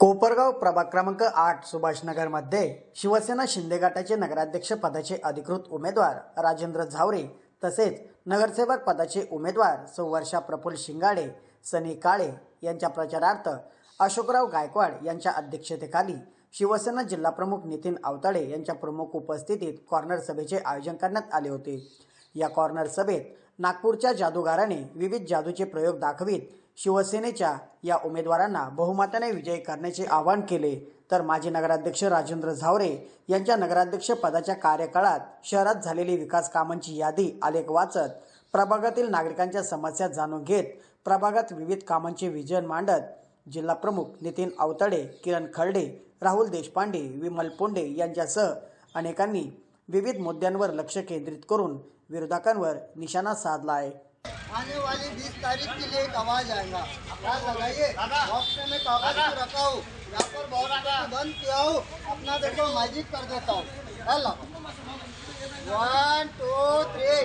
कोपरगाव प्रभाग क्रमांक आठ सुभाषनगरमध्ये शिवसेना शिंदे गटाचे नगराध्यक्ष पदाचे अधिकृत उमेदवार राजेंद्र झावरे तसेच नगरसेवक पदाचे उमेदवार सौवर्षा प्रफुल्ल शिंगाडे सनी काळे यांच्या प्रचारार्थ अशोकराव गायकवाड यांच्या अध्यक्षतेखाली शिवसेना जिल्हाप्रमुख नितीन आवताडे यांच्या प्रमुख उपस्थितीत कॉर्नर सभेचे आयोजन करण्यात आले होते. या कॉर्नर सभेत नागपूरच्या जादूगाराने विविध जादूचे प्रयोग दाखवित शिवसेनेच्या या उमेदवारांना बहुमताने विजयी करण्याचे आवाहन केले. तर माजी नगराध्यक्ष राजेंद्र झावरे यांच्या नगराध्यक्ष पदाच्या कार्यकाळात शहरात झालेली विकास कामांची यादी आलेख वाचत प्रभागातील नागरिकांच्या समस्या जाणून घेत प्रभागात विविध कामांचे विजन मांडत जिल्हाप्रमुख नितीन आवताडे किरण खर्डे राहुल देशपांडे विमल पोंडे यांच्यासह अनेकांनी विविध मुद्द्यांवर लक्ष केंद्रित करून विरोधकांवर निशाणा साधला आहे. आने वाली 20 तारीख के लिए एक आवाज़ आएगा लगाइए हफ़्ते में मैं कागज़ रखा हूँ यहाँ पर बहुत बंद किया हूँ अपना देखो मैजिक कर देता हूँ हेलो वन टू थ्री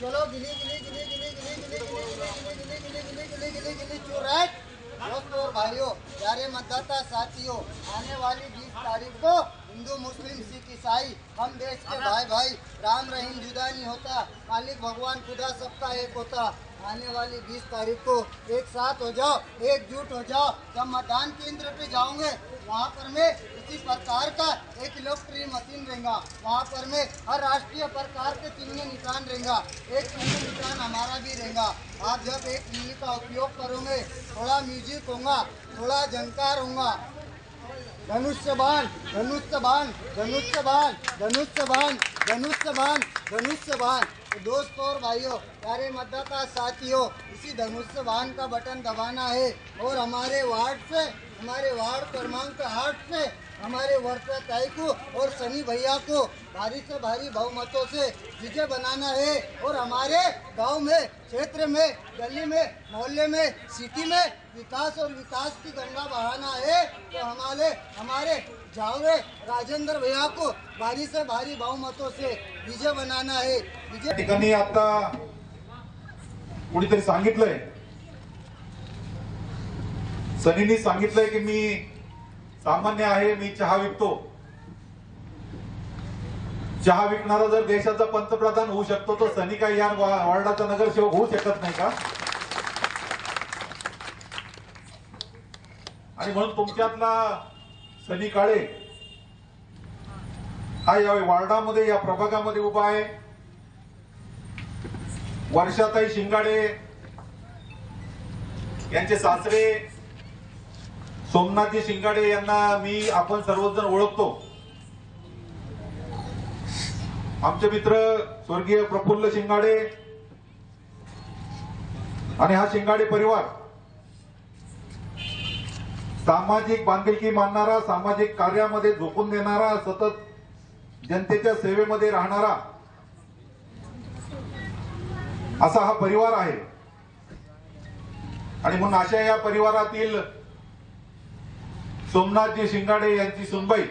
चलो गिली गिली गिली गिली गिली गिली गिली गिली गिली गिली गिली गिली गिली चू राइट दोस्तों और भाइयों, प्यारे मतदाता साथियों, आने वाली 20 तारीख को हिंदू मुस्लिम सिख ईसाई, हम देश के भाई भाई, राम रहीम जुदा नहीं होता, मालिक भगवान खुदा सबका एक होता। आने वाली 20 तारीख को एक साथ हो जाओ, एकजुट हो जाओ, जब मतदान केंद्र पे जाओगे वहाँ पर मैं इसी प्रकार का एक इलेक्ट्रिक मशीन रहेगा। वहाँ पर मैं हर राष्ट्रीय प्रकार के चिन्ह निशान रहेगा। एक चिन्ह निशान हमारा भी रहेगा। आप जब एक चिन्ह का उपयोग करोगे, थोड़ा म्यूज़िक होगा, थोड़ा झंकार होगा। धनुष्य बाण धनुष्य बाण धनुष्य बाण धनुष्य बाण धनुष्य बाण धनुष्य बाण तो दोस्तों और भाइयों, प्यारे मतदाता साथियों, इसी धनुष्य बाण का बटन दबाना है और हमारे वार्ड से हमारे वार्ड क्रमांक आठ से हमारे वर्षा ताई को और सनी भैया को भारी से भारी बहुमतों से विजय बनाना है और हमारे गाँव में, क्षेत्र में, गली में, मोहल्ले में, सिटी में विकास और विकास की गंगा बहाना है तो हमारे हमारे जावरे राजेंद्र भैया को भारी से भारी बहुमतों से विजय बनाना है। विजय ठिकाणी आता कुणीतरी सांगितलंय सनीनी सांगितलंय की मी सामान्य आहे मी चहा विकतो. चहा विकणारा जर देशाचा पंतप्रधान होऊ शकतो तर सनी काय या वॉर्डाचा नगरसेवक होऊ शकत नाही का? आणि म्हणून तुमच्यातला सनी काळे हा या वार्डामध्ये या प्रभागामध्ये उभा आहे. वर्षाताई शिंगाडे यांचे सासरे सोमनाथजी शिंगाडे यांना मी आपण सर्वजण ओळखतो. आमचे मित्र स्वर्गीय प्रफुल्ल शिंगाडे आणि हा शिंगाडे परिवार. सामाजिक बांधिलकी मानणारा सामाजिक कार्यामध्ये झोकून देणारा सतत जनतेच्या सेवेमध्ये राहणारा असा हा परिवार आहे. आणि म्हणून अशा या परिवारातील सोमनाथजी शिंगाडे यांची सुनबाई.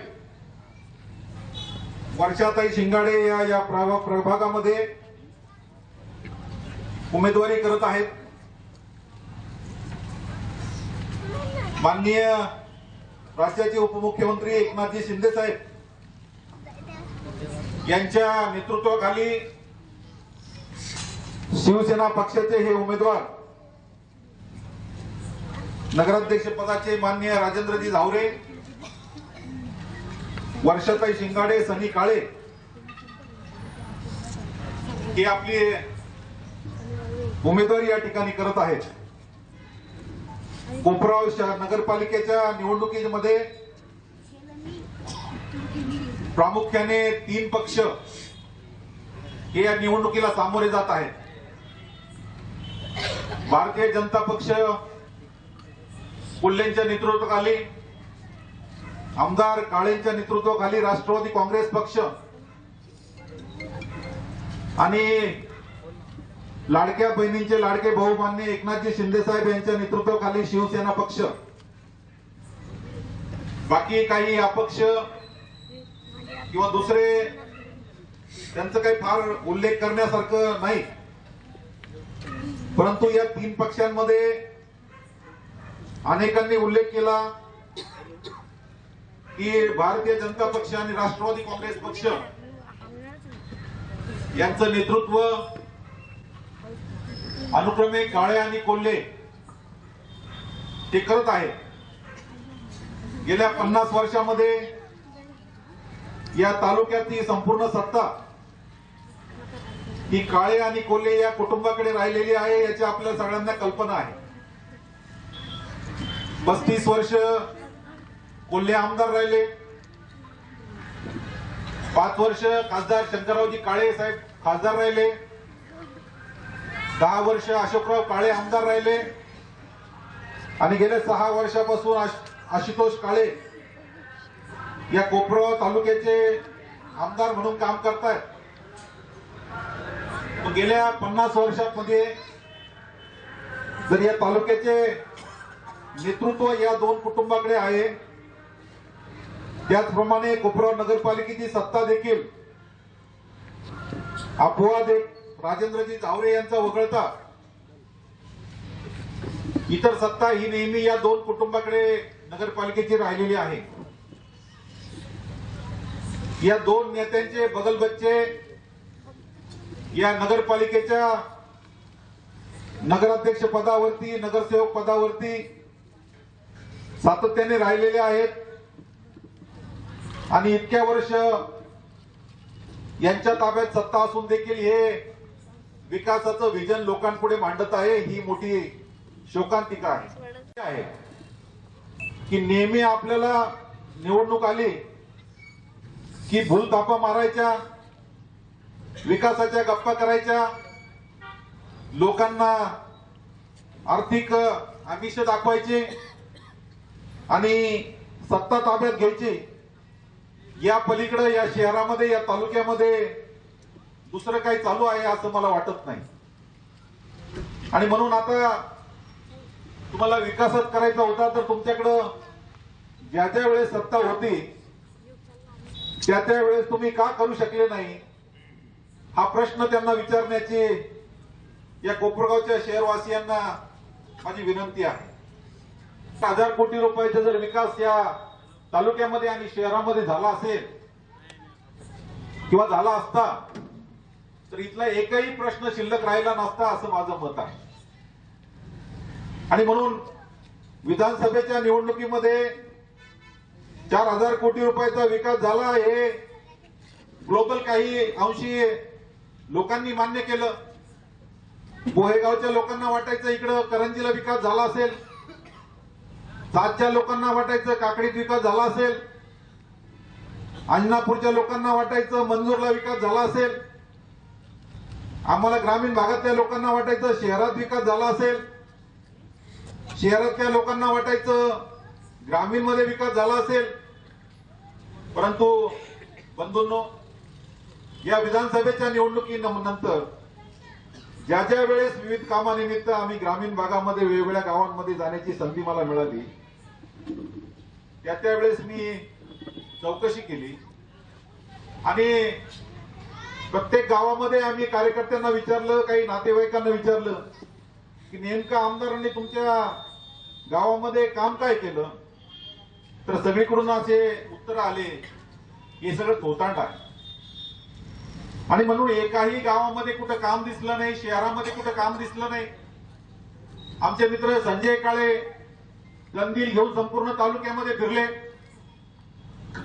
वर्षाताई शिंगाडे या या प्रभा- प्रभागामध्ये उमेदवारी करत आहेत. माननीय राज्याचे उपमुख्यमंत्री एकनाथजी शिंदे साहेब यांच्या नेतृत्वाखाली शिवसेना पक्षाचे हे उमेदवार नगराध्यक्ष पदाचे माननीय राजेंद्रजी झावरे वर्षाताई शिंगाडे सनी काळे हे आपली उमेदवारी या ठिकाणी करत आहेत. कोपराव शहर नगरपालिकेच्या निवडणुकीमध्ये प्रामुख्याने तीन पक्ष हे या निवडणुकीला सामोरे जात आहेत. भारतीय जनता पक्ष कोल्हेंच्या नेतृत्वाखाली आमदार काळेंच्या नेतृत्वाखाली राष्ट्रवादी काँग्रेस पक्ष आणि लाडक्या बहिणींचे लाडके भाऊ मान्य एकनाथजी शिंदे साहेब यांच्या नेतृत्वाखाली शिवसेना पक्ष. बाकी काही अपक्ष किंवा दुसरे त्यांचं काही फार उल्लेख करण्यासारखं नाही. परंतु या तीन पक्षांमध्ये अनेकांनी उल्लेख केला की भारतीय जनता पक्ष आणि राष्ट्रवादी काँग्रेस पक्ष यांचं नेतृत्व अनुक्रमे काळे आणि कोल्हे ते करत आहेत. गेल्या पन्नास वर्षामध्ये या तालुक्यातली संपूर्ण सत्ता ही काळे आणि कोल्हे या कुटुंबाकडे राहिलेली आहे याची आपल्या सगळ्यांना कल्पना आहे. पस्तीस वर्ष कोल्हे आमदार राहिले. पाच वर्ष खासदार शंकररावजी काळे साहेब खासदार राहिले. दहा वर्ष अशोकराव काळे आमदार राहिले. आणि गेल्या सहा वर्षापासून आशुतोष काळे या कोपराव तालुक्याचे आमदार म्हणून काम करतायत. गेल्या पन्नास वर्षामध्ये जर या तालुक्याचे नेतृत्व या दोन कुटुंबाकडे आहे. त्याचप्रमाणे कोपरा नगरपालिकेची सत्ता देखील. अपवाद एक राजेंद्रजी जावरे यांचा वगळता. इतर सत्ता ही नेहमी या दोन कुटुंबाकडे नगरपालिकेची राहिलेली आहे. या दोन नेत्यांचे बगलबच्चे या नगरपालिकेच्या नगराध्यक्ष पदावरती नगरसेवक पदावरती सातत्याने राहिलेले आहेत. आणि इतक्या वर्ष यांच्या ताब्यात सत्ता असून देखील हे विकासाचं विजन लोकांपुढे मांडत आहे ही मोठी शोकांतिका आहे. की नेहमी आपल्याला निवडणूक आली की भूलथापा मारायच्या विकासाच्या गप्पा करायच्या लोकांना आर्थिक आमिष दाखवायचे आणि सत्ता ताब्यात घ्यायची. या पलीकडे या शहरामध्ये या तालुक्यामध्ये दुसरं काही चालू आहे असं मला वाटत नाही. आणि म्हणून आता तुम्हाला विकासात करायचा होता तर तुमच्याकडं ज्या ज्या वेळेस सत्ता होती त्या त्या वेळेस तुम्ही का करू शकले नाही? हा प्रश्न त्यांना विचारण्याची या कोपरगावच्या शहरवासियांना माझी विनंती आहे. हजार कोटी रुपयाचा जर विकास या तालुक्यामध्ये आणि शहरामध्ये झाला असेल किंवा झाला असता तर इथला एकही प्रश्न शिल्लक राहिला नसता असं माझं मत आहे. आणि म्हणून विधानसभेच्या निवडणुकीमध्ये चार हजार कोटी रुपयाचा विकास झाला हे ग्लोबल काही अंशी लोकांनी मान्य केलं. बोहेगावच्या लोकांना वाटायचं इकडं करंजीला विकास झाला असेल. सातच्या लोकांना वाटायचं काकडीत विकास झाला असेल अण्णापूरच्या लोकांना वाटायचं मंजूरला विकास झाला असेल आम्हाला ग्रामीण भागातल्या लोकांना वाटायचं शहरात विकास झाला असेल शहरातल्या लोकांना वाटायचं ग्रामीणमध्ये विकास झाला असेल. परंतु बंधूंनो या विधानसभेच्या निवडणुकीनंतर ज्या ज्या वेळेस विविध कामानिमित्त आम्ही ग्रामीण भागामध्ये वेगवेगळ्या गावांमध्ये जाण्याची संधी मला मिळाली त्या त्यावेळेस मी चौकशी केली. आणि प्रत्येक गावामध्ये आम्ही कार्यकर्त्यांना विचारलं काही नातेवाईकांना विचारलं की नेमकं आमदारांनी तुमच्या गावामध्ये काम काय केलं? तर सगळीकडून असे उत्तर आले हे सगळं थोतांड आहे. आणि म्हणून एकाही गावामध्ये कुठं काम दिसलं नाही शहरामध्ये कुठं काम दिसलं नाही. आमचे मित्र संजय काळे कंदील घेऊन संपूर्ण तालुक्यामध्ये फिरले.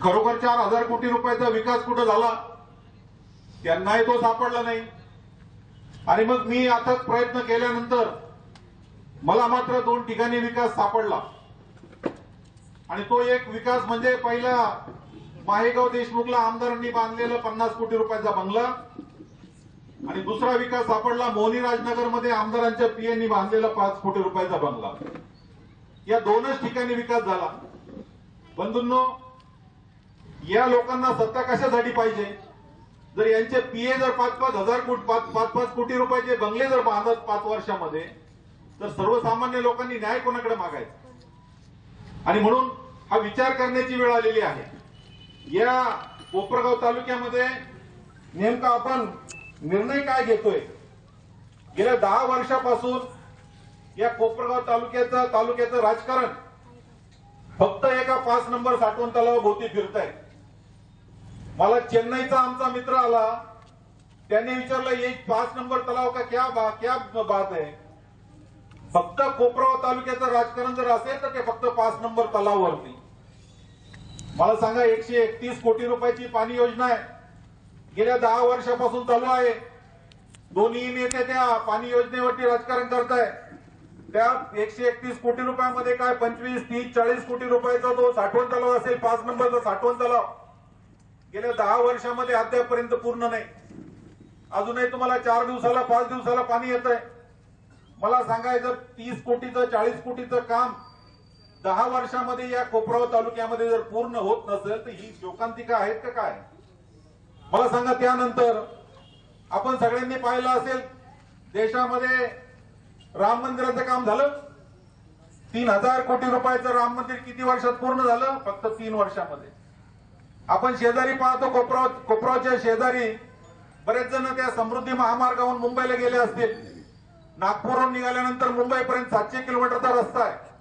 खरोखर चार हजार कोटी रुपयाचा विकास कुठं झाला? त्यांनाही तो सापडला नाही. आणि मग मी आता प्रयत्न केल्यानंतर मला मात्र दोन ठिकाणी विकास सापडला. आणि तो एक विकास म्हणजे पहिला माहेगाव देशमुखला आमदारांनी बांधलेला पन्नास कोटी रुपयाचा बंगला आणि दुसरा विकास सापडला मोहनी राजनगरमध्ये आमदारांच्या पीएनी बांधलेला पाच कोटी रुपयाचा बंगला. या दोनच ठिकाणी विकास झाला. बंधूंनो या लोकांना सत्ता कशासाठी पाहिजे? जर यांचे पीए जर पाच पाच हजार पाच पाच पाच कोटी रुपयाचे बंगले जर बांधत पाच वर्षामध्ये तर सर्वसामान्य लोकांनी न्याय कोणाकडे मागायचा? आणि म्हणून हा विचार करण्याची वेळ आलेली आहे. या कोपरगाव तालुक्यामध्ये नेमका आपण निर्णय काय घेतोय? गेल्या दहा वर्षापासून या कोपरगाव तालुक्याचं तालुक्याचं राजकारण फक्त एका पाच नंबर साठवण तलाव भोवती फिरताय. मला चेन्नईचा आमचा मित्र आला. त्याने विचारलं एक पाच नंबर तलाव का क्या बा क्या बात आहे? फक्त कोपराव तालुक्याचं राजकारण जर असेल तर ते फक्त पाच नंबर तलाववरती मला सांगा एकशे एकतीस कोटी रुपयाची पाणी योजना आहे. गेल्या दहा वर्षापासून चालू आहे. दोन्ही नेते त्या पाणी योजनेवरती राजकारण करताय. त्या एकशे एकतीस कोटी रुपयामध्ये काय पंचवीस तीस चाळीस कोटी रुपयाचा जो साठवण तलाव असेल पाच नंबरचा साठवण तलाव गेल्या दहा वर्षामध्ये अद्यापपर्यंत पूर्ण नाही. अजूनही तुम्हाला चार दिवसाला पाच दिवसाला पाणी येत आहे मला सांगायचं तीस कोटीचं चाळीस कोटीचं काम दहा वर्षामध्ये या कोपराव तालुक्यामध्ये जर पूर्ण होत नसेल तर ही शोकांतिका आहेत का काय? मला सांगा त्यानंतर आपण सगळ्यांनी पाहिलं असेल देशामध्ये राम मंदिराचं काम झालं. तीन हजार कोटी रुपयाचं राम मंदिर किती वर्षात पूर्ण झालं? फक्त तीन वर्षामध्ये. आपण शेजारी पाहतो कोपराव कोपरावच्या शेजारी बरेच जण त्या समृद्धी महामार्गावरून मुंबईला गेले असतील. नागपूरहून निघाल्यानंतर मुंबईपर्यंत सातशे किलोमीटरचा रस्ता आहे.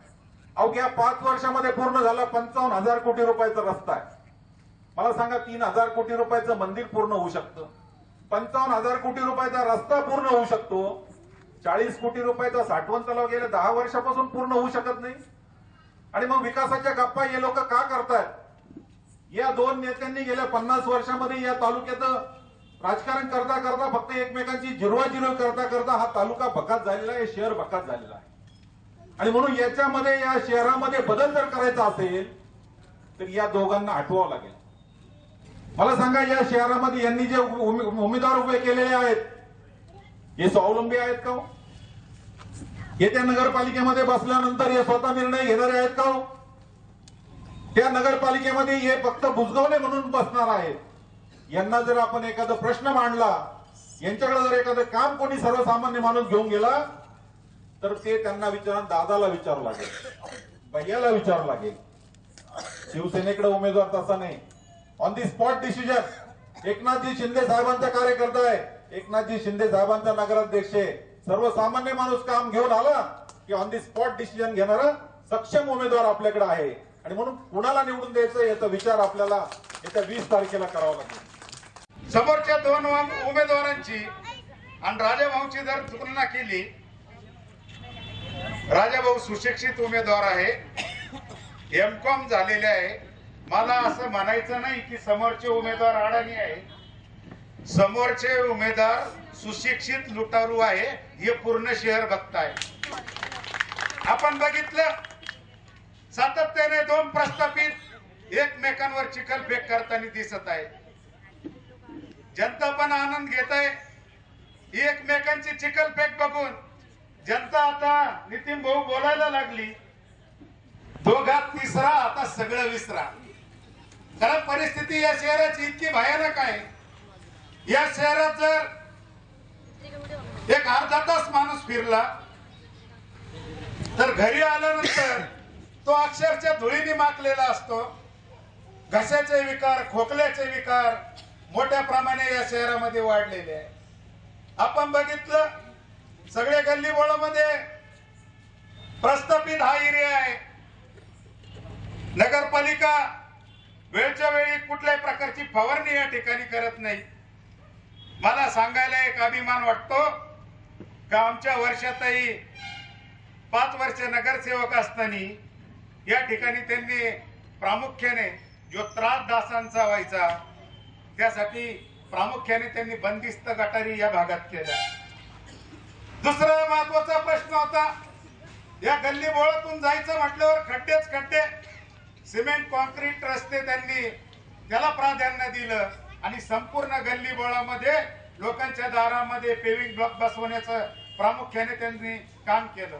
अवघ्या पाच वर्षामध्ये पूर्ण झाला पंचावन्न हजार कोटी रुपयाचा रस्ता आहे. मला सांगा तीन हजार कोटी रुपयाचं मंदिर पूर्ण होऊ शकतं? पंचावन्न हजार कोटी रुपयाचा रस्ता पूर्ण होऊ शकतो? चाळीस कोटी रुपयाचा साठवण तलाव गेल्या दहा वर्षापासून पूर्ण होऊ शकत नाही? आणि मग विकासाच्या गप्पा हे लोक का करतायत? या दोन नेत्यांनी गेल्या पन्नास वर्षामध्ये या तालुक्यात राजकारण करता करता फक्त एकमेकांची जिरवाजिरव करता करता हा तालुका भकात झालेला आहे शहर भकात झालेला आहे. आणि म्हणून याच्यामध्ये या शहरामध्ये बदल जर करायचा असेल तर या दोघांना हटवावं लागेल. मला सांगा या शहरामध्ये यांनी जे उमेदवार उभे केलेले आहेत हे स्वावलंबी आहेत का हो? येत्या नगरपालिकेमध्ये बसल्यानंतर हे स्वतः निर्णय घेणारे आहेत का हो? त्या नगरपालिकेमध्ये हे फक्त बुजगावले म्हणून बसणार आहेत. यांना जर आपण एखादा प्रश्न मांडला यांच्याकडे जर एखादं काम कोणी सर्वसामान्य माणूस घेऊन गेला तर ते त्यांना विचारून दादाला विचारावं लागेल. भैयाला विचारावं लागेल. शिवसेनेकडे उमेदवार तसा नाही. On the spot decision Eknathji Shinde साहेबांचा कार्यकर्ता आहे. एकनाथजी शिंदे साहेबांचा नगराध्यक्ष आहे. सर्वसामान्य माणूस काम घेऊन आला की ऑन दी स्पॉट डिसिजन घेणारा सक्षम उमेदवार आपल्याकडे आहे. आणि म्हणून कुणाला निवडून द्यायचं याचा विचार आपल्याला येत्या वीस तारखेला करावा लागेल. समोरच्या दोन उमेदवारांची आणि राजाभाऊची जर तुलना केली राजाभाऊ सुशिक्षित उमेदवार आहे. एम कॉम झालेले आहे. मला असं म्हणायचं नाही की समोरचे उमेदवार अडाणी आहे. समोरचे उमेदवार सुशिक्षित लुटारू आहे हे पूर्ण शहर बघताय आपण बघितलं सातत्याने दोन प्रस्थापित एकमेकांवर चिखलफेक करताना दिसत आहे. जनता पण आनंद घेत आहे एकमेकांची चिखलफेक बघून जनता आता नितीन भाऊ बोलायला लागली. दोघात तिसरा आता सगळं विसरा. कारण परिस्थिती या शहराची इतकी भयानक आहे. या शहरात जर एक अर्धा तास माणूस फिरला तर घरी आल्यानंतर तो अक्षरशः धुळीने माकलेला असतो. घशाचे विकार खोकल्याचे विकार मोठ्या प्रमाणे या शहरामध्ये वाढलेले आहे. आपण बघितलं गल्ली बोळामध्ये प्रस्थापित हा एरिया आहे. नगरपालिका वेळच्या वेळी कुठल्याही प्रकारची फवारणी या ठिकाणी करत नाही. मला सांगायला एक अभिमान वाटतो का आमच्या वर्षातही पाच वर्ष नगरसेवक असताना या ठिकाणी त्यांनी प्रामुख्याने जो त्रास दासांचा व्हायचा त्यासाठी प्रामुख्याने त्यांनी बंदिस्त गटारी या भागात केल्या. दुसरा महत्त्वाचा प्रश्न होता या गल्ली बोळातून जायचं म्हटल्यावर खड्डेच खड्डे सिमेंट कॉन्क्रीट रस्ते त्यांनी त्याला प्राधान्य दिलं आणि संपूर्ण गल्ली बोळामध्ये लोकांच्या दारामध्ये पेविंग ब्लॉक बसवण्याचं प्रामुख्याने त्यांनी काम केलं.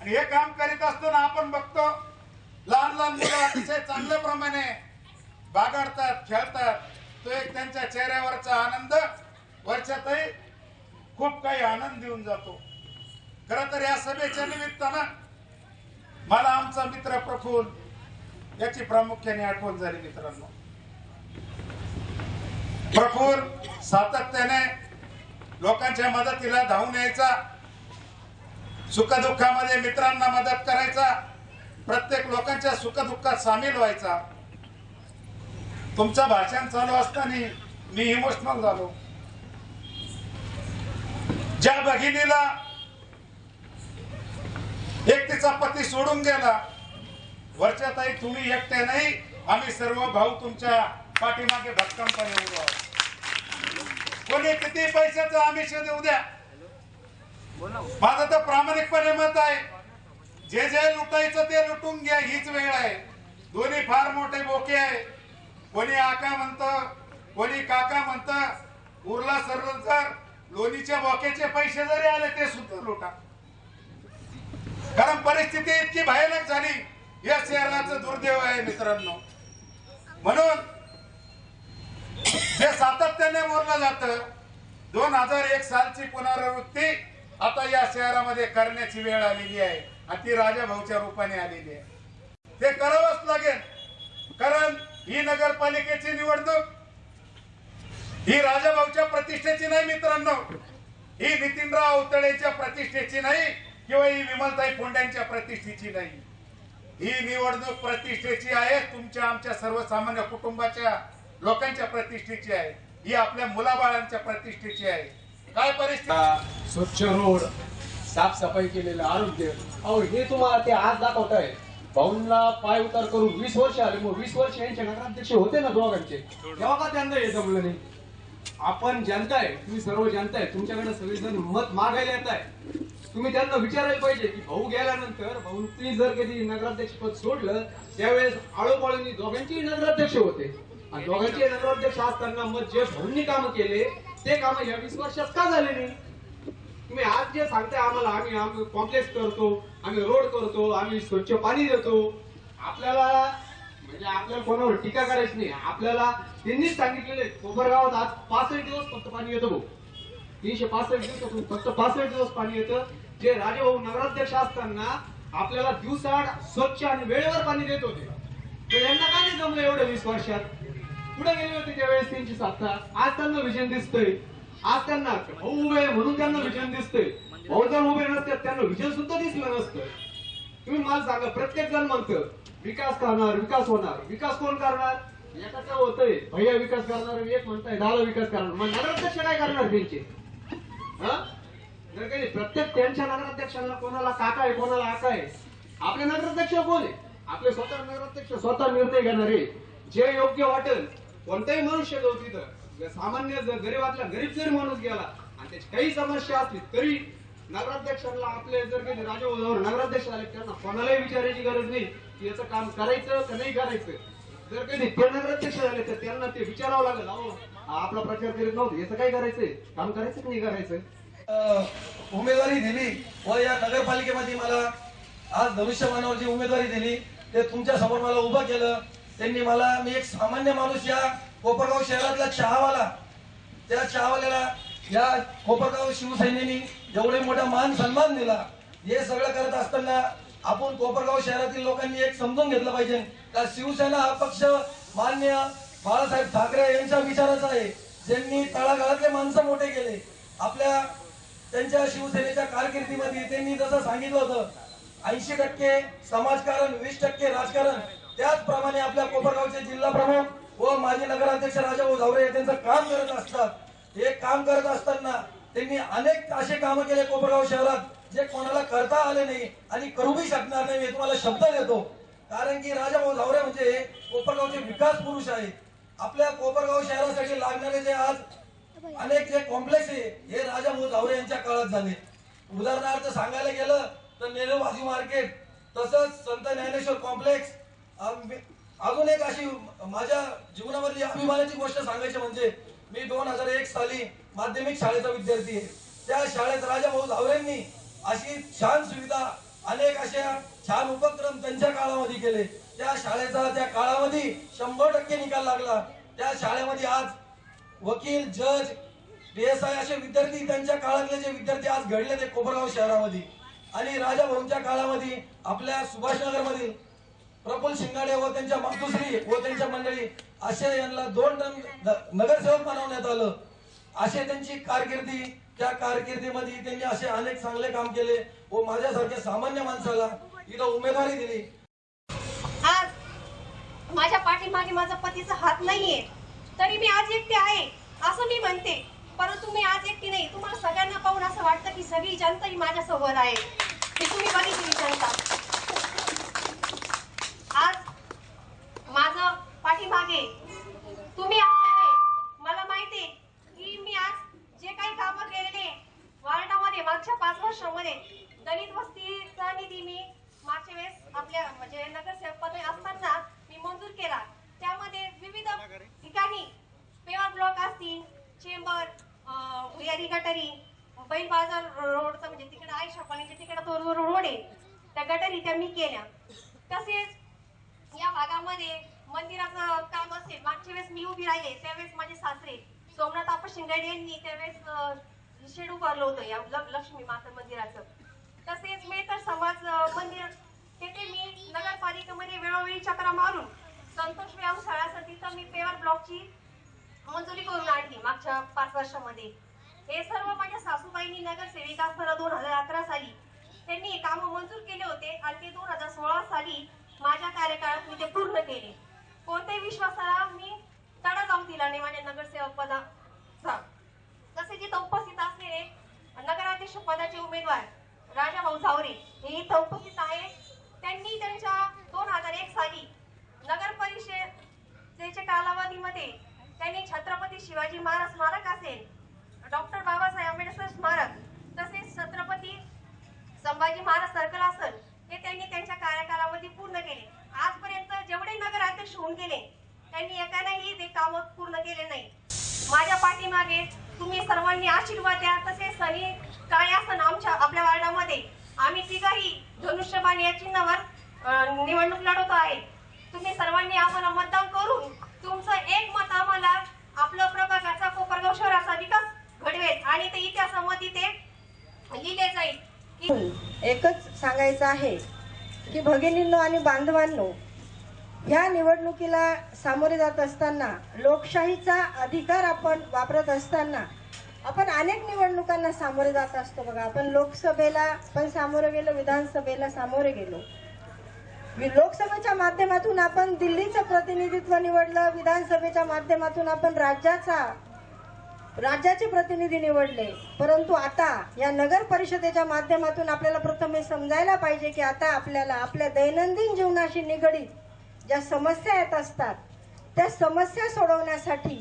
आणि हे काम करीत असताना आपण बघतो लहान लहान मुलं अतिशय चांगल्या प्रमाणे बागडतात खेळतात. तो एक त्यांच्या चेहऱ्यावरचा आनंद वर्षातही खूप काही आनंद देऊन जातो. खर तर या सभेच्या निमित्तानं मला आमचा मित्र प्रफुल याची प्रामुख्याने आठवण झाली मित्रांनो. प्रफुल सातत्याने लोकांच्या मदतीला धावून यायचा. सुखदुःखामध्ये मित्रांना मदत करायचा. प्रत्येक लोकांच्या सुखदुःखात सामील व्हायचा. तुमचं भाषण चालू असताना मी इमोशनल झालो. ज्या भगिनीला एक तिचा पती सोडून गेला वरच्या ताई तुम्ही एकटे नाही आम्ही सर्व भाऊ तुमच्या पाठीमागे भक्कमपणे उभो कोणी किती पैशाचं आमिष देऊ द्या? माझं तर प्रामाणिकपणे मत आहे जे जे लुटायचं ते लुटून घ्या हीच वेळ आहे. दोन्ही फार मोठे बोके आहे. कोणी आका म्हणतं कोणी काका म्हणत उरला सर्व जर लोणीच्या बोक्याचे पैसे जरी आले ते सुद्धा लुटा. कारण परिस्थिती इतकी भयानक झाली. या शहराचं दुर्दैव आहे मित्रांनो. म्हणून जे सातत्याने बोललं जातं दोन हजार एक सालची पुनरावृत्ती आता या शहरामध्ये करण्याची वेळ आलेली आहे. आणि ती राजा भाऊच्या रूपाने आलेली आहे. ते करावंच लागेल. कारण ही नगरपालिकेची निवडणूक ही राजाभाऊच्या प्रतिष्ठेची नाही मित्रांनो. ही नितीनराव अवतडेच्या प्रतिष्ठेची नाही किंवा ही विमलताई फोंड्यांच्या प्रतिष्ठेची नाही. ही निवडणूक प्रतिष्ठेची आहे तुमच्या आमच्या सर्वसामान्य कुटुंबाच्या लोकांच्या प्रतिष्ठेची आहे. ही आपल्या मुलाबाळांच्या प्रतिष्ठेची आहे. काय परिस्थिती? स्वच्छ रोड साफसफाई केलेलं आरोग्य. अहो हे तुम्हाला ते आज दाखवत आहे भाऊंना पाय उतार करून वीस वर्ष आले मग वीस वर्ष यांचे नगराध्यक्ष होते ना दोघांचे? तेव्हा का त्यांना हे जमलं नाही? आपण जनता आहे तुम्ही सर्व जनता आहे तुमच्याकडे सगळेजण मत मागायला येत आहे. तुम्ही त्यांना विचारायला पाहिजे की भाऊ गेल्यानंतर भाऊंनी जर कधी नगराध्यक्ष पद सोडलं त्यावेळेस आळोपाळूंनी दोघांचेही नगराध्यक्ष होते. आणि दोघांचे नगराध्यक्ष असताना मग जे भाऊंनी काम केले ते काम या वीस वर्षात का झाले नाही? तुम्ही आज जे सांगताय आम्हाला आम्ही आम्ही कॉम्प्लेक्स करतो आम्ही रोड करतो आम्ही स्वच्छ पाणी देतो. आपल्याला म्हणजे आपल्याला कोणावर टीका करायची नाही. आपल्याला त्यांनीच सांगितलेले कोपरगावात आज पासष्ट दिवस फक्त पाणी येतं भाऊ. तीनशे पासष्ट दिवसातून फक्त पासष्ट दिवस पाणी येतं. जे राजेभाऊ नगराध्यक्ष असताना आपल्याला दिवसाआड स्वच्छ आणि वेळेवर पाणी देत होते. तर यांना काय नाही जमलं एवढं वीस वर्षात? पुढे गेले होते त्यावेळेस त्यांची सत्ता आज त्यांना विजन दिसतंय. आज त्यांना भाऊ उभे आहे म्हणून त्यांना विजन दिसतंय. भाऊ जर उभे नसतात त्यांना विजन सुद्धा दिसलं नसतं. तुम्ही मला सांगा प्रत्येक जण म्हणतं विकास करणार विकास होणार. विकास कोण करणार? एकाचं होतंय. भैया विकास करणार एक म्हणताय दादा विकास करणार. मग नगराध्यक्ष काय करणार त्यांचे? हा? जर काही प्रत्येक त्यांच्या नगराध्यक्षांना कोणाला काका आहे कोणाला आका आहे? आपले नगराध्यक्ष कोण आहे? आपले स्वतः नगराध्यक्ष स्वतः निर्णय घेणारे जे योग्य वाटेल कोणताही मनुष्य जाऊ तिथं. सामान्य जर गरीबातला गरीब जरी माणूस गेला आणि त्याची काही समस्या असली तरी नगराध्यक्षांना आपले जर काही राजभवनावर नगराध्यक्ष आले त्यांना कोणालाही विचारायची गरज नाही की याचं काम करायचं का नाही करायचं. जर काही ते नगराध्यक्ष झाले तर त्यांना ते विचारावं लागेल अहो आपला प्रचार करीत नव्हतं याचं काय करायचंय? काम करायचं की नाही करायचं? उमेदवारी दिली व या नगरपालिकेमध्ये मला आज धनुष्यमानावर जी उमेदवारी दिली ते तुमच्यासमोर मला उभं केलं. त्यांनी मला मी एक सामान्य माणूस या कोपरगाव शहरातला चहावाला त्या चहावाल्याला या कोपरगाव शिवसेनेनी एवढे मोठा मान सन्मान दिला. हे सगळं करत असताना आपण कोपरगाव शहरातील लोकांनी एक समजून घेतलं पाहिजे. का शिवसेना हा पक्ष मान्य बाळासाहेब ठाकरे यांच्या विचाराचा आहे. ज्यांनी तळागाळातले माणसं मोठे केले. आपल्या त्यांच्या शिवसेनेच्या कारकिर्दीमध्ये त्यांनी जसं सांगितलं होतं ऐंशी टक्के समाजकारण वीस टक्के राजकारण त्याचप्रमाणे आपल्या कोपरगावचे जिल्हा प्रमुख व माजी नगराध्यक्ष राजाभाऊ झावरे हे त्यांचं काम करत असतात. हे काम करत असताना त्यांनी अनेक असे कामं केले कोपरगाव शहरात जे कोणाला करता आले नाही आणि करूही शकणार नाही मी तुम्हाला शब्द देतो. कारण की राजाभाऊ झावरे म्हणजे कोपरगावचे विकास पुरुष आहेत. आपल्या कोपरगाव शहरासाठी लागणारे जे आज अनेक जे कॉम्प्लेक्स आहे हे राजा भाऊ झावरे यांच्या काळात झाले. उदाहरणार्थ सांगायला गेलं तर नेहरू भाजी मार्केट तसंच संत ज्ञानेश्वर कॉम्प्लेक्स अजून एक अशी माझ्या जीवनामधली अभिमानाची गोष्ट सांगायची म्हणजे मी दोन हजार एक साली माध्यमिक शाळेचा विद्यार्थी आहे. त्या शाळेत राजाभाऊ झावरेंनी अशी छान सुविधा अनेक अशा छान उपक्रम त्यांच्या काळामध्ये केले. त्या शाळेचा त्या काळामध्ये शंभर टक्के निकाल लागला. त्या शाळेमध्ये आज वकील जज पीएसआय असे विद्यार्थी त्यांच्या काळातले जे विद्यार्थी आज घडले ते कोपरगाव शहरामध्ये. आणि राजा भाऊंच्या काळामध्ये आपल्या सुभाषनगरमधील प्रफुल शिंगाडे व त्यांच्या मातुश्री व त्यांच्या मंडळी असे यांना दोन टन नगरसेवक बनवण्यात आलं. असे त्यांची कारकिर्दी त्या कारकिर्दीमध्ये त्यांनी असे अनेक चांगले काम केले व माझ्यासारख्या सामान्य माणसाला इथं उमेदवारी दिली. आज माझ्या पाठीमागे माझा पतीचा हात नाहीये. तरी मी आज एकटी आहे असं मी म्हणते. परंतु मी आज एकटी नाही. तुम्हाला सगळ्यांना पाहून असं वाटतं की सगळी जनता ही माझ्या सोबत आहे. ही तुम्ही बघितली जनता. आज माझं पाठीमागे तुम्ही असल्याने मला माहिती आहे की मी आज जे काही कामं केलेले वार्डामध्ये मागच्या पाच वर्षामध्ये दलित वस्तीचा निधी मी मागच्या वेळेस आपल्या म्हणजे नगरसेवक पद असताना मी मंजूर केला. त्यामध्ये विविध ठिकाणी पेवर ब्लॉक असतील चेंबर भुयारी गटारी बैल बाजार रोडचा म्हणजे तिकडे आयशा कॉलेजच्या तिकडे तो रोड आहे त्या गटारी त्या मी केल्या. तसेच भागामध्ये मंदिराचं काम असेल मागच्या वेळेस मी उभी राहिले त्यावेळेस माझे सासरे सोमनाथ आपा शिंगाडे यांनी त्यावेळेस शेड उभारलं होतं या ल- लक्ष्मी माता मंदिराचं. तसेच मेहतर समाज मंदिर तेथे मी नगरपालिकेमध्ये वेळोवेळी चक्रा मारून संतोष व्यायामशाळासाठी तर मी पेवर ब्लॉकची मंजुरी करून आणली मागच्या पाच वर्षामध्ये. हे सर्व माझ्या सासूबाईंनी नगरसेविका असताना दोन हजार अकरा साली त्यांनी काम मंजूर केले होते आणि ते दोन हजार सोळा साली माझ्या कार्यकाळात मी ते पूर्ण केले. कोणत्याही विश्वासाला मी तडा जाऊ दिला नाही माझ्या नगरसेवक पदाचा तसे जिथं उपस्थित असलेले नगराध्यक्ष पदाचे उमेदवार राजाभाऊ झावरे हे इथं उपस्थित आहे. त्यांनी त्यांच्या दोन हजार एक साली नगर परिषदेच्या कालावधीमध्ये त्यांनी छत्रपती शिवाजी महाराज स्मारक असेल डॉक्टर बाबासाहेब आंबेडकर स्मारक तसेच छत्रपती संभाजी महाराज सर्कल असेल हे त्यांनी त्यांच्या कार्यकालामध्ये पूर्ण केले. आजपर्यंत जेवढे नगराध्यक्ष होऊन गेले त्यांनी एकानेही ते काम पूर्ण केले नाही. माझ्या पाठीमागे तुम्ही सर्वांनी आशीर्वाद द्या तसेच सनी काय असं आमच्या आपल्या वार्डामध्ये आम्ही तिघाही धनुष्यबाण या चिन्हावर निवडणूक लढवतो आहे. तुम्ही सर्वांनी आम्हाला मतदान करून तुमचं एक मत आम्हाला आपलं प्रभागाचा कोपरगाव शहराचा विकास घडवेल आणि ते इतिहासामध्ये ते लिहिले जाईल. एकच सांगायचं आहे की भगिनींनो आणि बांधवांनो ह्या निवडणुकीला सामोरे जात असताना लोकशाहीचा अधिकार आपण वापरत असताना आपण अनेक निवडणुकांना सामोरे जात असतो बघा. आपण लोकसभेला पण सामोरे गेलो विधानसभेला सामोरे गेलो. लोकसभेच्या माध्यमातून आपण दिल्लीचं प्रतिनिधित्व निवडलं विधानसभेच्या माध्यमातून आपण राज्याचा राज्याचे प्रतिनिधी निवडले. परंतु आता या नगर परिषदेच्या माध्यमातून आपल्याला प्रथम हे समजायला पाहिजे की आता आपल्याला आपल्या दैनंदिन जीवनाशी निगडीत ज्या समस्या येत असतात त्या समस्या सोडवण्यासाठी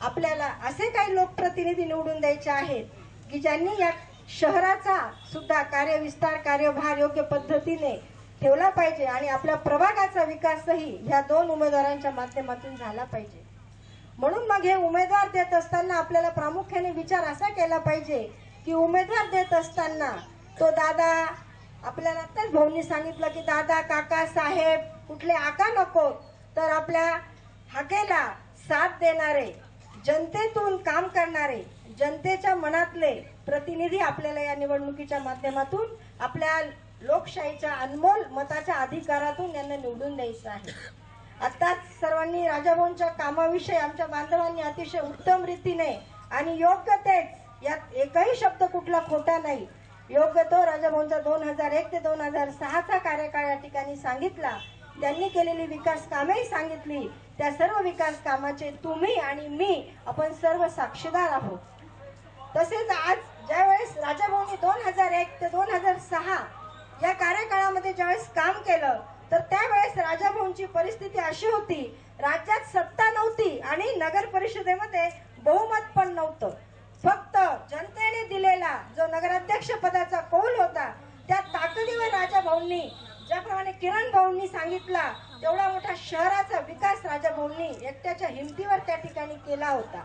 आपल्याला असे काही लोकप्रतिनिधी निवडून द्यायचे आहेत की ज्यांनी या शहराचा सुद्धा कार्यविस्तार कार्यभार योग्य पद्धतीने ठेवला पाहिजे आणि आपल्या प्रभागाचा विकासही ह्या दोन उमेदवारांच्या माध्यमातून झाला पाहिजे. म्हणून मग हे उमेदवार देत असताना आपल्याला प्रामुख्याने विचार असा केला पाहिजे की उमेदवार देत असताना तो दादा आपल्याला आत्ताच भाऊनी सांगितलं की दादा काका साहेब कुठले आका नको तर आपल्या हाकेला साथ देणारे जनतेतून काम करणारे जनतेच्या मनातले प्रतिनिधी आपल्याला या निवडणुकीच्या माध्यमातून आपल्या लोकशाहीच्या अनमोल मताच्या अधिकारातून यांना निवडून द्यायचं आहे. आताच सर्वांनी राजाभाऊंच्या कामाविषयी आमच्या बांधवांनी अतिशय उत्तम रीतीने आणि योग्य तेच यात एकही शब्द कुठला खोटा नाही. योग्य तो राजाभाऊंचा दोन हजार एक ते दोन हजार सहाचा कार्यकाळ या ठिकाणी सांगितला. त्यांनी केलेली विकास कामेही सांगितली. त्या सर्व विकास कामाचे तुम्ही आणि मी आपण सर्व साक्षीदार आहोत. तसेच आज ज्यावेळेस राजाभाऊंनी दोन हजार एक ते दोन हजार सहा या कार्यकाळामध्ये ज्यावेळेस काम केलं तर त्यावेळेस राजाभाऊंची परिस्थिती अशी होती राज्यात सत्ता नव्हती आणि नगर परिषदेमध्ये बहुमत पण नव्हतं. फक्त जनतेने दिलेला जो नगराध्यक्ष पदाचा कौल होता त्या ताकदीवर राजाभाऊंनी ज्याप्रमाणे किरण भाऊंनी सांगितला तेवढा मोठा शहराचा विकास राजाभाऊंनी एकट्याच्या हिमतीवर त्या ठिकाणी केला होता.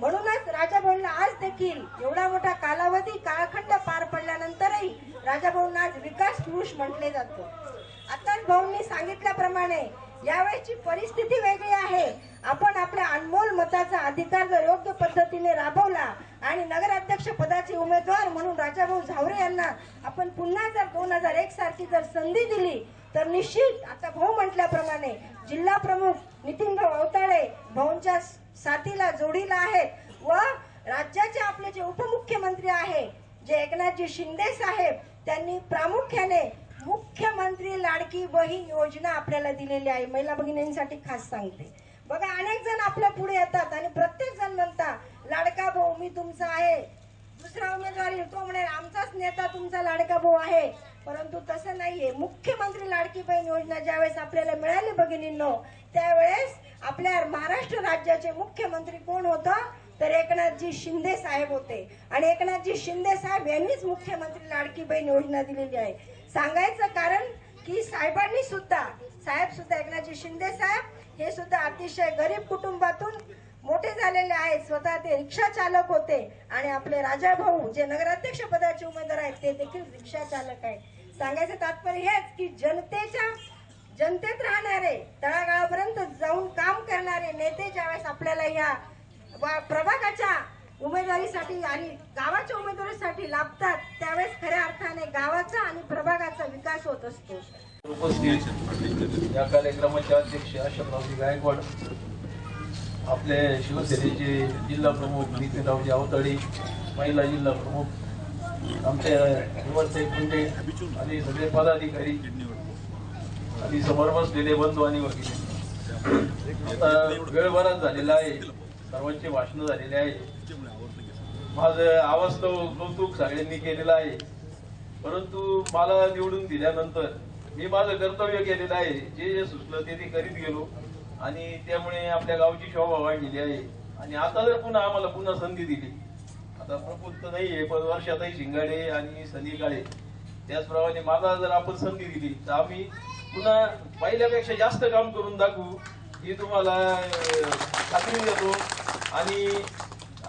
म्हणूनच राजाभाऊंना आज देखील एवढा मोठा कालावधी काळखंड पार पडल्यानंतरही राजाभाऊंना आज विकास पुरुष म्हटले जातो. आताच भाऊंनी सांगितल्याप्रमाणे यावेळेची परिस्थिती वेगळी आहे. आपण आपल्या अनमोल मताचा अधिकार जर योग्य पद्धतीने राबवला आणि नगराध्यक्ष पदाचे उमेदवार म्हणून राजाभाऊ झावरे यांना आपण पुन्हा जर दोन हजार एक सारखी जर संधी दिली तर निश्चित आता भाऊ म्हटल्याप्रमाणे जिल्हा प्रमुख नितीन भाऊ अवताळे भाऊंच्या साथीला जोडीला आहेत व राज्याचे आपले जे उपमुख्यमंत्री आहे जे एकनाथजी शिंदे साहेब त्यांनी प्रामुख्याने मुख्यमंत्री लाडकी बहीण योजना आपल्याला दिलेली आहे. महिला भगिनींसाठी खास सांगते. बघा अनेक जण आपल्या पुढे येतात आणि प्रत्येक जण म्हणता लाडका भाऊ मी तुमचा आहे. दुसरा उमेदवारी तो म्हणेल आमचाच नेता तुमचा लाडका भाऊ आहे. परंतु तसं नाहीये. मुख्यमंत्री लाडकी बहीण योजना ज्यावेळेस आपल्याला मिळाली भगिनींनो त्यावेळेस आपल्या महाराष्ट्र राज्याचे मुख्यमंत्री कोण होतं? तर एकनाथजी शिंदे साहेब होते. आणि एकनाथजी शिंदे साहेब यांनीच मुख्यमंत्री लाडकी बहीण योजना दिलेली आहे. सांगायचं कारण की साहेबांनी सुद्धा साहेब सुद्धा एकनाथजी शिंदे साहेब हे सुद्धा अतिशय गरीब कुटुंबातून मोठे झालेले आहेत. स्वतः ते रिक्षा चालक होते आणि आपले राजा भाऊ जे नगराध्यक्ष पदाचे उमेदवार आहेत ते देखील रिक्षा चालक आहेत. सांगायचं तात्पर्य हेच की जनतेच्या जनतेत राहणारे तळागाळापर्यंत जाऊन काम करणारे नेते ज्यावेळेस आपल्याला या वा- प्रभागाच्या उमेदवारीसाठी आणि गावाच्या उमेदवारीसाठी लाभतात त्यावेळेस खऱ्या अर्थाने गावाचा आणि प्रभागाचा विकास होत असतो. उपस्थित या कार्यक्रमाचे अध्यक्ष अशोकरावजी गायकवाड आपले शिवसेनेचे जिल्हा प्रमुख नितीनरावजी अवतडे महिला जिल्हा प्रमुख आमचे निवडसाहेब मुंडे आणि सगळे पदाधिकारी आणि समोर बसलेले बंधू आणि वकील. आता वेळ बराच झालेला आहे सर्वांचे भाषणं झालेले आहे. माझं अवस्थव कौतुक सगळ्यांनी केलेलं आहे. परंतु मला निवडून दिल्यानंतर मी माझं कर्तव्य केलेलं आहे. जे जे सुचलं ते ते करीत गेलो आणि त्यामुळे आपल्या गावची शोभा वाढलेली आहे. आणि आता जर पुन्हा आम्हाला पुन्हा संधी दिली. आता प्रपुत्त तर नाहीये पण वर्षातही शिंगाडे आणि सनी काळे त्याचप्रमाणे मला जर आपण संधी दिली तर आम्ही पुन्हा पहिल्यापेक्षा जास्त काम करून दाखवू. ही तुम्हाला खात्री देतो. आणि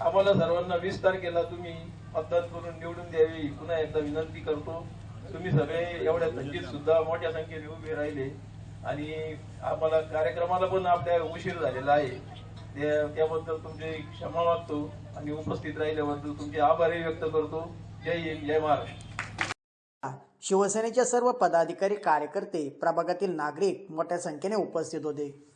आम्हाला सर्वांना वीस तारखेला तुम्ही मतदान करून निवडून द्यावी. पुन्हा एकदा विनंती करतो. तुम्ही सगळे एवढ्या संख्येत सुद्धा मोठ्या संख्येने उभे राहिले. आणि आम्हाला कार्यक्रमाला पण आपल्या उशीर झालेला आहे. त्या- त्याबद्दल तुमचे क्षमा मागतो आणि उपस्थित राहिल्याबद्दल तुमचे आभारही व्यक्त करतो. जय हिंद जय महाराष्ट्र. शिवसेनेच्या सर्व पदाधिकारी कार्यकर्ते प्रभागातील नागरिक मोठ्या संख्येने उपस्थित होते.